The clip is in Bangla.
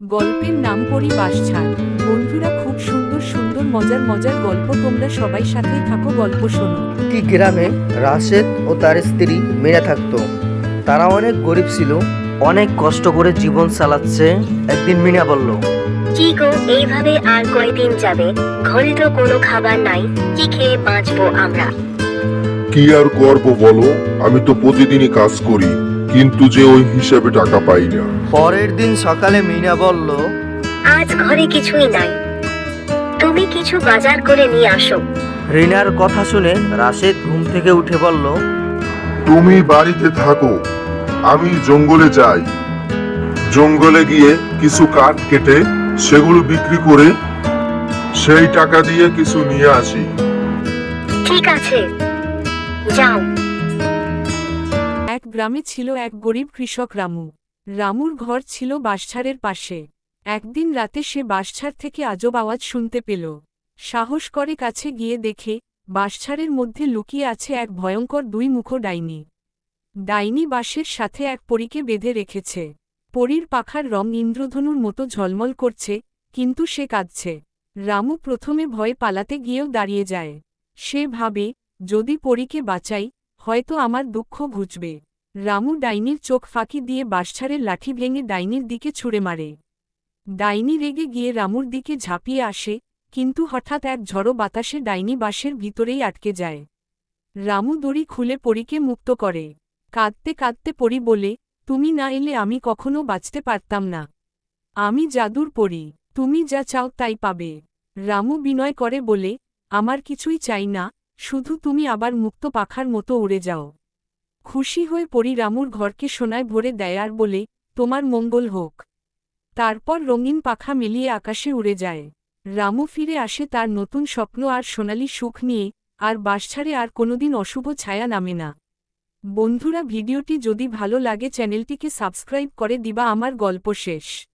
গল্পের নাম পরি বাসছাড়। বন্ধুরা খুব সুন্দর সুন্দর মজার মজার গল্প। তোমরা সবাই সাথেই থাকো গল্প শোনো। একটি গ্রামে রাশেদ ও তার স্ত্রী মেয়ে থাকতো। তারা অনেক গরিব ছিল অনেক কষ্ট করে জীবন চালাচ্ছে একদিন মিনা বলল কি গো এইভাবে আর কয়দিন যাবে? ঘরে তো কোনো খাবার নাই কি খেয়ে বাঁচবো আমরা? কি আর করব বলো? আমি তো প্রতিদিনই কাজ করি কিন্তু যে ওই হিসাবে টাকা পাই না। পরের দিন সকালে মিনা বলল আজ ঘরে কিছুই নাই। তুমি কিছু বাজার করে নিয়ে আসো। রিনার কথা শুনে রাশেদ ঘুম থেকে উঠে বলল তুমি বাড়িতে থাকো আমি জঙ্গলে যাই। জঙ্গলে গিয়ে কিছু কাঠ কেটে সেগুলো বিক্রি করে সেই টাকা দিয়ে কিছু নিয়ে আসি। ঠিক আছে যাও। এক গ্রামে ছিল এক গরিব কৃষক রামু। রামুর ঘর ছিল বাঁশঝাড়ের পাশে। একদিন রাতে সে বাঁশঝাড় থেকে আজব আওয়াজ শুনতে পেল। সাহস করে কাছে গিয়ে দেখে, বাঁশঝাড়ের মধ্যে লুকিয়ে আছে এক ভয়ঙ্কর দুই মুখো ডাইনি। ডাইনি বাঁশের সাথে এক পরীকে বেঁধে রেখেছে। পরীর পাখার রং ইন্দ্রধনুর মতো ঝলমল করছে, কিন্তু সে কাঁদছে। রামু প্রথমে ভয়ে পালাতে গিয়েও দাঁড়িয়ে যায়। সে ভাবে, যদি পরীকে বাঁচাই, হয়তো আমার দুঃখ ঘুচবে। রামু ডাইনির চোখ ফাঁকি দিয়ে বাঁশছাড়ের লাঠি ভেঙে ডাইনির দিকে ছুঁড়ে মারে। ডাইনি রেগে গিয়ে রামুর দিকে ঝাঁপিয়ে আসে, কিন্তু হঠাৎ এক ঝড়ো বাতাসে ডাইনি বাঁশের ভিতরেই আটকে যায়। রামু দড়ি খুলে পরীকে মুক্ত করে। কাঁদতে কাঁদতে পরি বলে, তুমি না এলে আমি কখনো বাঁচতে পারতাম না। আমি জাদুর পড়ি তুমি যা চাও তাই পাবে। রামু বিনয় করে বলে, আমার কিছুই চাই না, শুধু তুমি আবার মুক্ত পাখার মতো উড়ে যাও। খুশি হয়ে পরি রামুর ঘরকে সোনায় ভরে দেয় আর বলে, তোমার মঙ্গল হোক। তারপর রঙিন পাখা মিলিয়ে আকাশে উড়ে যায়। রামু ফিরে আসে তার নতুন স্বপ্ন আর সোনালি সুখ নিয়ে, আর বাস ছাড়ে আর কোনোদিন অশুভ ছায়া নামে না। বন্ধুরা, ভিডিওটি যদি ভালো লাগে, চ্যানেলটিকে সাবস্ক্রাইব করে দিবা। আমার গল্প শেষ।